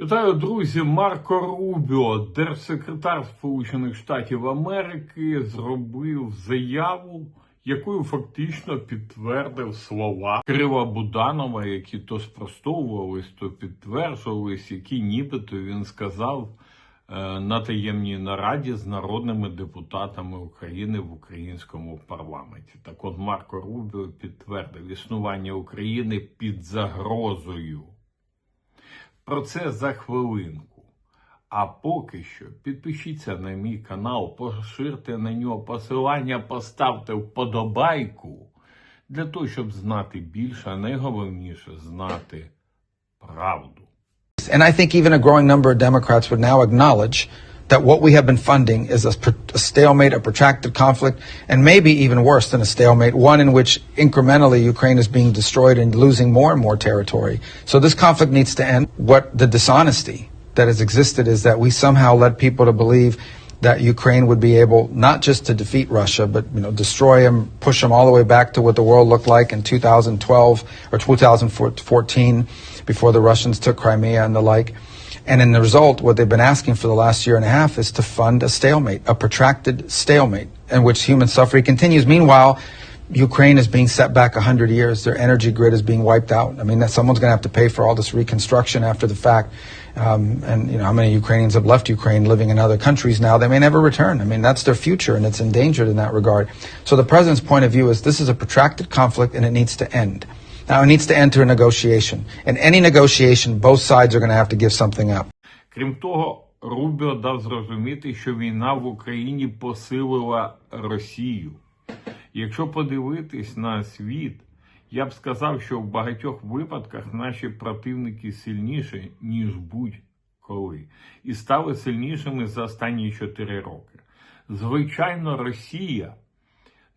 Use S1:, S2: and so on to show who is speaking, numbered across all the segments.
S1: Вітаю, друзі! Марко Рубіо, держсекретар Сполучених Штатів Америки, зробив заяву, якою фактично підтвердив слова Кирила Буданова, які то спростовувались, то підтверджувались, які нібито він сказав е, на таємній нараді з народними депутатами України в українському парламенті. Так от Марко Рубіо підтвердив існування України під загрозою. Про це за хвилинку. А поки що підпишіться на мій канал, поширте на нього посилання, поставте вподобайку для того, щоб знати більше, а найголовніше знати правду.
S2: And I think even a growing number of Democrats would now acknowledge that what we have been funding is a, a stalemate, a protracted conflict, and maybe even worse than a stalemate, one in which incrementally Ukraine is being destroyed and losing more and more territory. So this conflict needs to end. What the dishonesty that has existed is that we somehow led people to believe that Ukraine would be able not just to defeat Russia, but you know, destroy them, push them all the way back to what the world looked like in 2012 or 2014, before the Russians took Crimea and the like. And in the result, what they've been asking for the last year and a half is to fund a stalemate, a protracted stalemate, in which human suffering continues. Meanwhile, Ukraine is being set back 100 years. Their energy grid is being wiped out. I mean, that someone's going to have to pay for all this reconstruction after the fact. Um, and you know how many Ukrainians have left Ukraine, living in other countries now? They may never return. I mean, that's their future, and it's endangered in that regard. So the president's point of view is this is a protracted conflict, and it needs to end. Now, it needs to enter a negotiation. In any negotiation, both sides are going to have to give something up.
S1: Крім того, Рубіо дав зрозуміти, що війна в Україні посилила Росію. Якщо подивитись на світ, я б сказав, що в багатьох випадках наші противники сильніші, ніж будь-коли, і стали сильнішими за останні 4 роки. Звичайно, Росія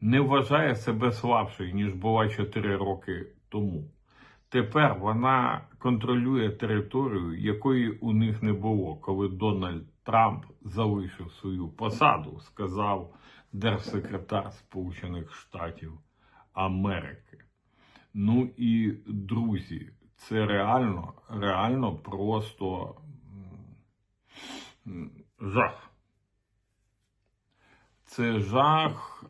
S1: не вважає себе слабшою, ніж була 4 роки тому. Тепер вона контролює територію, якої у них не було, коли Дональд Трамп залишив свою посаду, сказав держсекретар Сполучених Штатів Америки. Ну і друзі, це реально, реально просто жах. Це жах,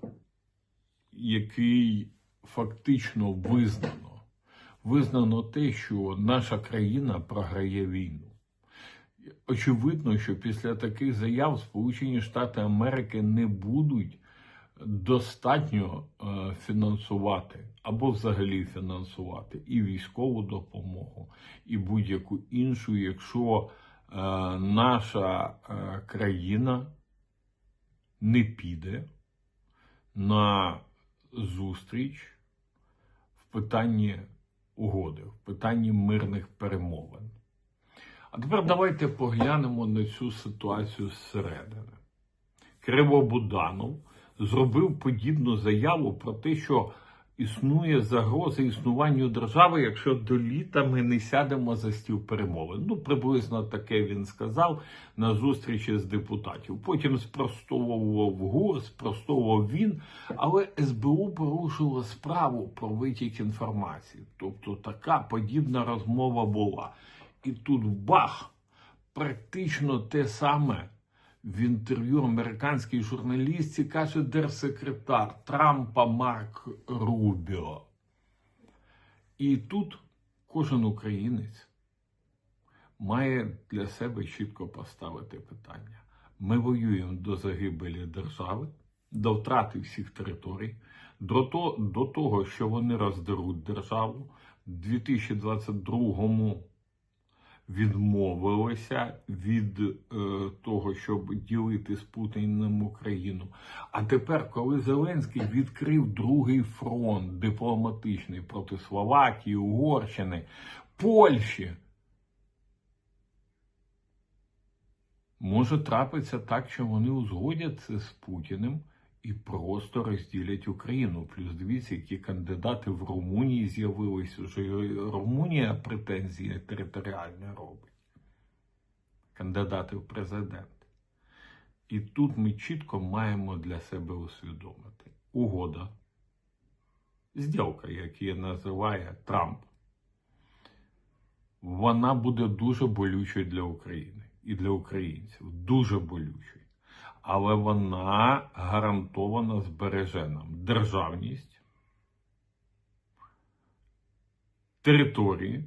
S1: який фактично визнано визнано те, що наша країна програє війну. Очевидно, що після таких заяв Сполучені Штати Америки не будуть достатньо е, фінансувати або взагалі фінансувати і військову допомогу, і будь-яку іншу, якщо е, наша е, країна не піде на зустріч в питанні угоди, в питанні мирних перемовин. А тепер давайте поглянемо на цю ситуацію зсередини. Криво Буданов зробив подібну заяву про те, що існує загроза існуванню держави, якщо до літа ми не сядемо за стіл перемовин. Ну, приблизно таке він сказав на зустрічі з депутатів. Потім спростовував ГУР, спростовував він, але СБУ порушило справу про витік інформації. Тобто така подібна розмова була. І тут бах! Практично те саме в інтерв'ю американській журналістці каже держсекретар Трампа Марк Рубіо. І тут кожен українець має для себе чітко поставити питання. Ми воюємо до загибелі держави, до втрати всіх територій, до, то, до того, що вони роздеруть державу в 2022 відмовилися від е, того, щоб ділити з Путіним Україну. А тепер, коли Зеленський відкрив другий фронт дипломатичний проти Словакії, Угорщини, Польщі, може трапитися так, що вони узгодять це з Путіним і просто розділять Україну. Плюс дивіться, які кандидати в Румунії з'явились. Уже Румунія претензії територіальні робить. Кандидати в президенти. І тут ми чітко маємо для себе усвідомити угода, зділка, як її називає Трамп, вона буде дуже болючою для України і для українців. Дуже болючою. Але вона гарантовано збереже нам державність, території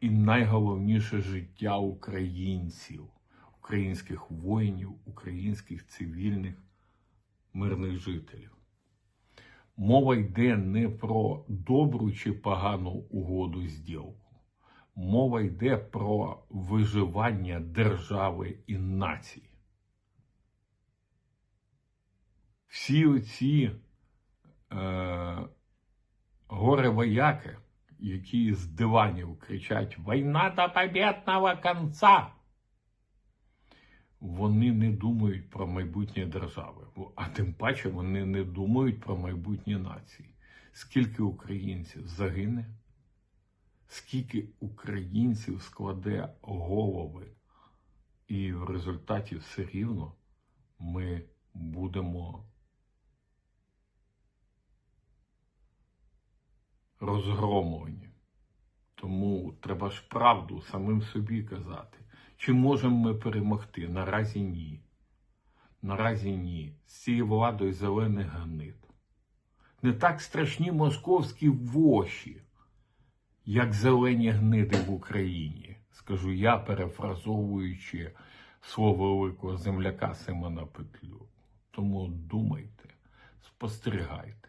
S1: і найголовніше життя українців, українських воїнів, українських цивільних мирних жителів. Мова йде не про добру чи погану угоду зділку. Мова йде про виживання держави і нації. Всі оці е, горе-вояки, які з диванів кричать «Війна до побєдного конца!» вони не думають про майбутнє держави, а тим паче вони не думають про майбутнє нації. Скільки українців загине, скільки українців складе голови, і в результаті все рівно ми будемо розгромлені. Тому треба ж правду самим собі казати. Чи можемо ми перемогти? Наразі ні. Наразі ні. З цією владою зелених гнид. Не так страшні московські воші, як зелені гниди в Україні, скажу я, перефразовуючи слово великого земляка Симона Петлю. Тому думайте, спостерігайте,